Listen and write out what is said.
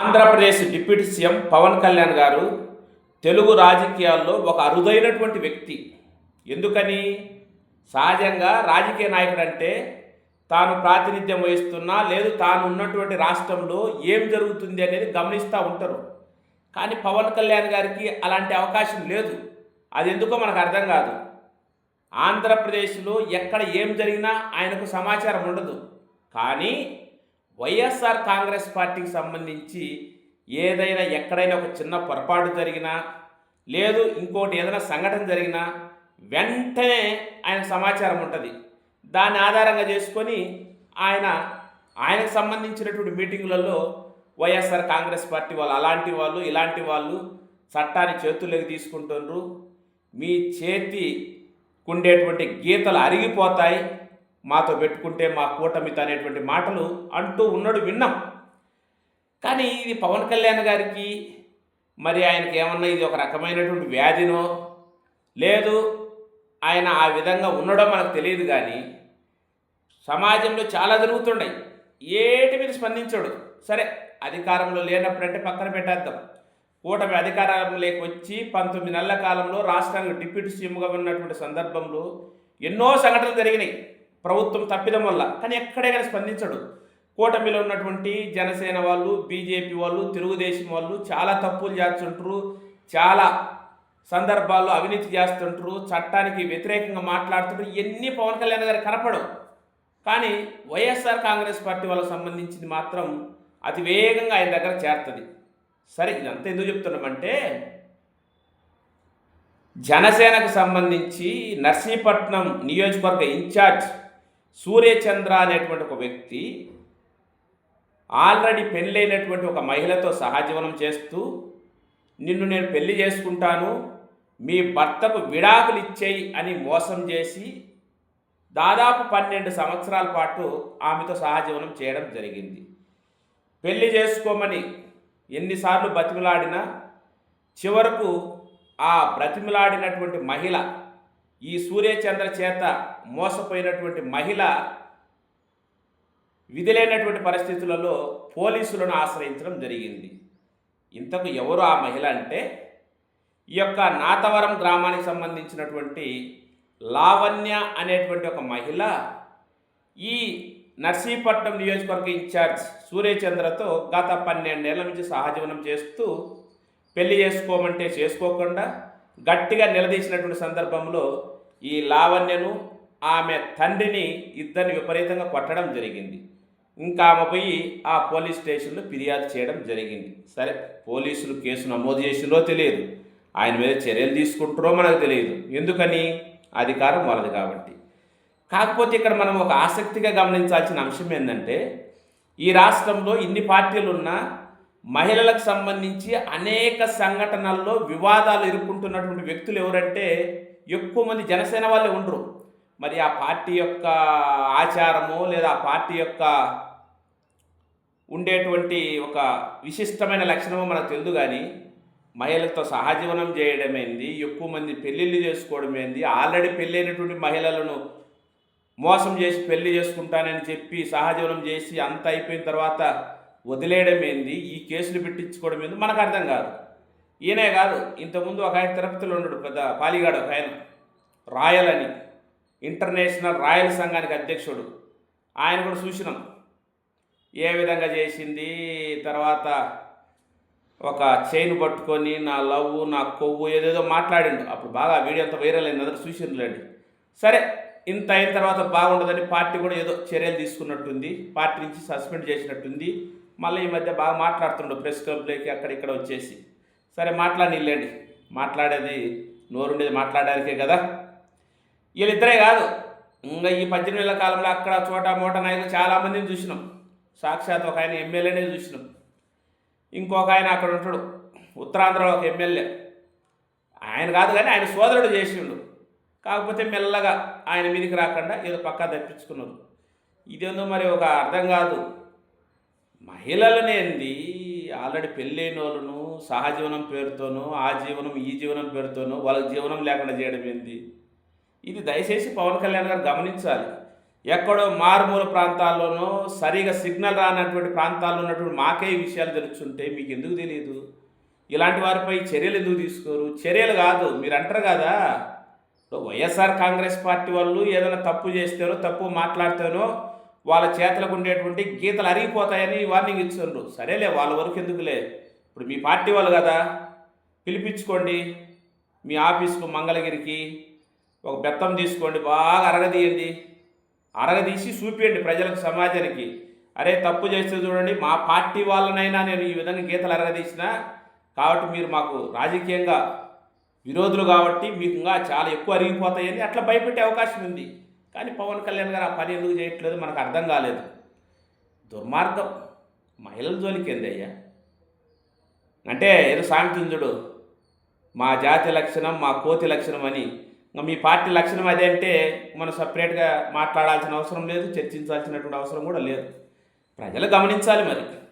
Andhra Pradesh deputy CM Pawan Kalyan గారు తెలుగు రాజకీయాల్లో ఒక అరుదైనటువంటి వ్యక్తి. ఎందుకని? సహజంగా రాజకీయ నాయకుడు అంటే తాను ప్రాతినిధ్యం వహిస్తున్నా లేదు తాను ఉన్నటువంటి రాష్ట్రంలో ఏం జరుగుతుంది అనేది గమనిస్తూ ఉంటారు. కానీ పవన్ కళ్యాణ్ గారికి అలాంటి అవకాశం లేదు. అది ఎందుకో మనకు అర్థం కాదు. ఆంధ్రప్రదేశ్లో ఎక్కడ ఏం జరిగినా ఆయనకు సమాచారం ఉండదు. కానీ వైఎస్ఆర్ కాంగ్రెస్ పార్టీకి సంబంధించి ఏదైనా ఎక్కడైనా ఒక చిన్న పొరపాటు జరిగినా లేదు ఇంకోటి ఏదైనా సంఘటన జరిగినా వెంటనే ఆయన సమాచారం ఉంటుంది. దాన్ని ఆధారంగా చేసుకొని ఆయన ఆయనకు సంబంధించినటువంటి మీటింగులలో వైఎస్ఆర్ కాంగ్రెస్ పార్టీ వాళ్ళు అలాంటి వాళ్ళు ఇలాంటి వాళ్ళు చట్టాన్ని చేతుల్లోకి తీసుకుంటున్నారు మీ చేతి కుండేటువంటి గీతలు అరిగిపోతాయి. మాతో పెట్టుకుంటే మా కూటమిత అనేటువంటి మాటలు అంటూ ఉన్నాడు విన్నాం. కానీ ఇది పవన్ కళ్యాణ్ గారికి మరి ఆయనకి ఏమన్నా ఇది ఒక రకమైనటువంటి వ్యాధినో లేదు ఆయన ఆ విధంగా ఉండడం మనకు తెలియదు కానీ సమాజంలో చాలా జరుగుతున్నాయి ఏటి మీద స్పందించాడు. సరే అధికారంలో లేనప్పుడంటే పక్కన పెట్టేద్దాం. కూటమి అధికారంలోకి వచ్చి పంతొమ్మిది నెలల కాలంలో రాష్ట్రానికి డిప్యూటీ సీఎంగా ఉన్నటువంటి సందర్భంలో ఎన్నో సంఘటనలు జరిగినాయి. ప్రభుత్వం తప్పిదం వల్ల. కానీ ఎక్కడే కానీ స్పందించడు. కూటమిలో ఉన్నటువంటి జనసేన వాళ్ళు బీజేపీ వాళ్ళు తెలుగుదేశం వాళ్ళు చాలా తప్పులు చేస్తుంటారు. చాలా సందర్భాల్లో అవినీతి చేస్తుంటారు. చట్టానికి వ్యతిరేకంగా మాట్లాడుతుంటారు. ఇవన్నీ పవన్ కళ్యాణ్ గారు కనపడవు. కానీ వైఎస్ఆర్ కాంగ్రెస్ పార్టీ వాళ్ళకి సంబంధించింది మాత్రం అతి వేగంగా ఆయన దగ్గర చేరుతుంది. సరే ఇదంతా ఎందుకు చెప్తున్నామంటే జనసేనకు సంబంధించి నర్సీపట్నం నియోజకవర్గ ఇన్ఛార్జ్ సూర్యచంద్ర అనేటువంటి ఒక వ్యక్తి ఆల్రెడీ పెళ్ళైనటువంటి ఒక మహిళతో సహజీవనం చేస్తూ నిన్ను నేను పెళ్ళి చేసుకుంటాను మీ భర్తకు విడాకులు ఇచ్చేయి అని మోసం చేసి దాదాపు పన్నెండు సంవత్సరాల పాటు ఆమెతో సహజీవనం చేయడం జరిగింది. పెళ్ళి చేసుకోమని ఎన్నిసార్లు బతిమిలాడినా చివరకు ఆ బ్రతిమలాడినటువంటి మహిళ ఈ సూర్యచంద్ర చేత మోసపోయినటువంటి మహిళ విధులైనటువంటి పరిస్థితులలో పోలీసులను ఆశ్రయించడం జరిగింది. ఇంతకు ఎవరు ఆ మహిళ అంటే? ఈ యొక్క నాతవరం గ్రామానికి సంబంధించినటువంటి లావణ్య అనేటువంటి ఒక మహిళ ఈ నర్సీపట్నం నియోజకవర్గ ఇన్ఛార్జ్ సూర్యచంద్రతో గత పన్నెండేళ్ళ నుంచి సహజీవనం చేస్తూ పెళ్ళి చేసుకోమంటే చేసుకోకుండా గట్టిగా నిలదీసినటువంటి సందర్భంలో ఈ లావణ్యను ఆమె తండ్రిని ఇద్దరిని విపరీతంగా కొట్టడం జరిగింది. ఇంకా ఆమె పోయి ఆ పోలీస్ స్టేషన్లో ఫిర్యాదు చేయడం జరిగింది. సరే పోలీసులు కేసు నమోదు చేసిందో తెలియదు. ఆయన మీద చర్యలు తీసుకుంటారో మనకు తెలియదు. ఎందుకని? అధికారం వాళ్ళది కాబట్టి. కాకపోతే ఇక్కడ మనం ఒక ఆసక్తిగా గమనించాల్సిన అంశం ఏంటంటే ఈ రాష్ట్రంలో ఇన్ని పార్టీలు ఉన్నా మహిళలకు సంబంధించి అనేక సంఘటనల్లో వివాదాలు ఎదుర్కొంటున్నటువంటి వ్యక్తులు ఎవరంటే ఎక్కువ మంది జనసేన వాళ్ళే ఉండరు. మరి ఆ పార్టీ యొక్క ఆచారము లేదా ఆ పార్టీ యొక్క ఉండేటువంటి ఒక విశిష్టమైన లక్షణము మనకు తెలుదు కానీ మహిళలతో సహజీవనం చేయడమేంది ఎక్కువ మంది పెళ్ళిళ్ళు చేసుకోవడమేంది ఆల్రెడీ పెళ్ళైనటువంటి మహిళలను మోసం చేసి పెళ్ళి చేసుకుంటానని చెప్పి సహజీవనం చేసి అంత అయిపోయిన తర్వాత వదిలేయడం ఏంది? ఈ కేసులు పెట్టించుకోవడం ఏంది? మనకు అర్థం కాదు. ఈయనే కాదు ఇంతకుముందు ఒక ఆయన తిరుపతిలో ఉన్నాడు పెద్ద పాలిగాడు ఒక ఆయన. రాయల్ అని ఇంటర్నేషనల్ రాయల్ సంఘానికి అధ్యక్షుడు. ఆయన కూడా చూసినాం ఏ విధంగా చేసింది? తర్వాత ఒక చైన్ పట్టుకొని నా లవ్ నా కొవ్వు ఏదేదో మాట్లాడిండు. అప్పుడు బాగా వీడియో అంతా వైరల్ అయింది అందరూ చూసిండ్రులేండి. సరే ఇంత అయిన తర్వాత బాగుండదని పార్టీ కూడా ఏదో చర్యలు తీసుకున్నట్టుంది. పార్టీ నుంచి సస్పెండ్ చేసినట్టుంది. మళ్ళీ ఈ మధ్య బాగా మాట్లాడుతుండు. ప్రెస్ క్లబ్లోకి అక్కడ ఇక్కడ వచ్చేసి. సరే మాట్లాడిలేండి మాట్లాడేది నోరుండేది మాట్లాడడానికే కదా. వీళ్ళిద్దరే కాదు. ఇంకా ఈ పద్దెనిమిది నెలల కాలంలో అక్కడ చోట మోట నాయకులు చాలామందిని చూసినాం. సాక్షాత్ ఒక ఆయన ఎమ్మెల్యేనే చూసినాం. ఇంకొక ఆయన అక్కడ ఉంటాడు. ఉత్తరాంధ్రలో ఒక ఎమ్మెల్యే. ఆయన కాదు కానీ ఆయన సోదరుడు చేసిండు. కాకపోతే మెల్లగా ఆయన మీదికి రాకుండా ఏదో పక్కా తప్పించుకున్నారు. ఇదేందో మరి ఒక అర్థం కాదు. మహిళలనేంది ఆల్రెడీ పెళ్ళైన వాళ్ళను సహజీవనం పేరుతోనూ ఆ జీవనం ఈ జీవనం పేరుతోనూ వాళ్ళకి జీవనం లేకుండా చేయడం ఏంది? ఇది దయచేసి పవన్ కళ్యాణ్ గారు గమనించాలి. ఎక్కడో మారుమూల ప్రాంతాల్లోనో సరిగా సిగ్నల్ రానటువంటి ప్రాంతాల్లో ఉన్నటువంటి మాకే ఈ విషయాలు తెలుస్తుంటే మీకు ఎందుకు తెలియదు ఇలాంటి వారిపై చర్యలు ఎందుకు తీసుకోరు? చర్యలు కాదు మీరు అంటారు కదా. వైఎస్ఆర్ కాంగ్రెస్ పార్టీ వాళ్ళు ఏదైనా తప్పు చేస్తేనో తప్పు మాట్లాడితేనో వాళ్ళ చేతులకు ఉండేటువంటి గీతలు అరిగిపోతాయని వార్నింగ్ ఇచ్చిండ్రు. సరేలే వాళ్ళ వరకు ఎందుకులే? ఇప్పుడు మీ పార్టీ వాళ్ళు కదా పిలిపించుకోండి. మీ ఆఫీస్కు మంగళగిరికి ఒక బెత్తం తీసుకోండి బాగా అరగదీయండి. అరగదీసి చూపించండి ప్రజలకు సమాజానికి. అరే తప్పు చేస్తే చూడండి మా పార్టీ వాళ్ళనైనా నేను ఈ విధంగా గీతలు అరగదీసిన కాబట్టి మీరు మాకు రాజకీయంగా విరోధులు కాబట్టి మీకు ఇంకా చాలా ఎక్కువ అరిగిపోతాయని అట్లా భయపెట్టే అవకాశం ఉంది. కానీ పవన్ కళ్యాణ్ గారు ఆ పని ఎందుకు చేయట్లేదు? మనకు అర్థం కాలేదు. దుర్మార్గం. మహిళల జోలికి ఏందయ్యా? అంటే ఏదో సామెత చూడు. మా జాతి లక్షణం మా కోతి లక్షణం అని. ఇంకా మీ పార్టీ లక్షణం అదే అంటే మనం సపరేట్గా మాట్లాడాల్సిన అవసరం లేదు చర్చించాల్సినటువంటి అవసరం కూడా లేదు. ప్రజలు గమనించాలి మరి.